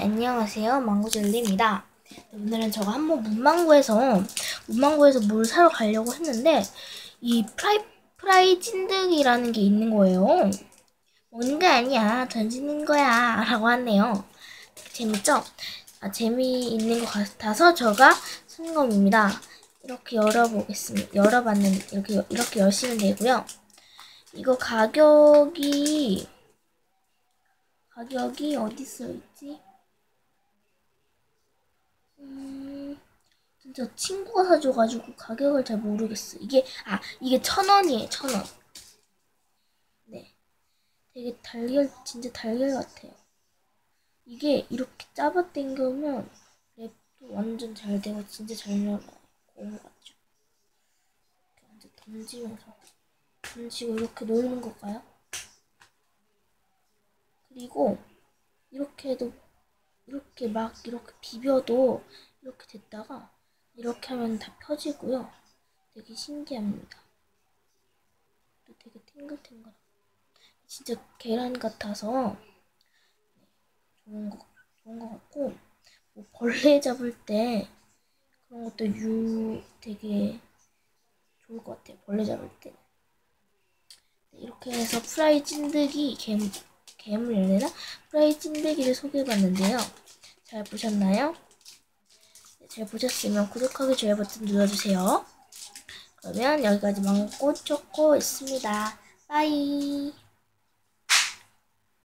네, 안녕하세요. 망고젤리입니다. 오늘은 제가 한번 문망구에서 문망구에서 뭘 사러 가려고 했는데 이 프라이 프라이 찐득이라는 게 있는 거예요. 게 아니야, 던지는 거야 라고 하네요. 재밌죠? 아, 재미있는 것 같아서 제가 산 겁니다. 이렇게 열어보겠습니다. 열어봤는데 이렇게 이렇게 여시면 되고요. 이거 가격이 가격이 어디 써 있지? 진짜 친구가 사줘가지고 가격을 잘 모르겠어. 이게 아 이게 천 원이에요, 천 원. 네, 되게 달걀 진짜 달걀 같아요. 이게 이렇게 잡아 당겨면 랩도 완전 잘 되고 진짜 잘 나와요. 고무 같죠? 이렇게 완전 던지면서 던지고 이렇게 놓는 걸까요? 그리고 이렇게 해도 이렇게 막 이렇게 비벼도 이렇게 됐다가 이렇게 하면 다 펴지고요. 되게 신기합니다. 또 되게 탱글탱글. 진짜 계란 같아서 좋은 거 좋은 거 같고 뭐 벌레 잡을 때 그런 것도 유 되게 좋을 것 같아요. 벌레 잡을 때. 네, 이렇게 해서 프라이 찐득이 개 개물 열리나 프라이 찐득이를 소개해봤는데요. 잘 보셨나요? 네, 잘 보셨으면 구독하기 좋아요 버튼 눌러주세요. 그러면 여기까지 망고 초코 있습니다. 빠이.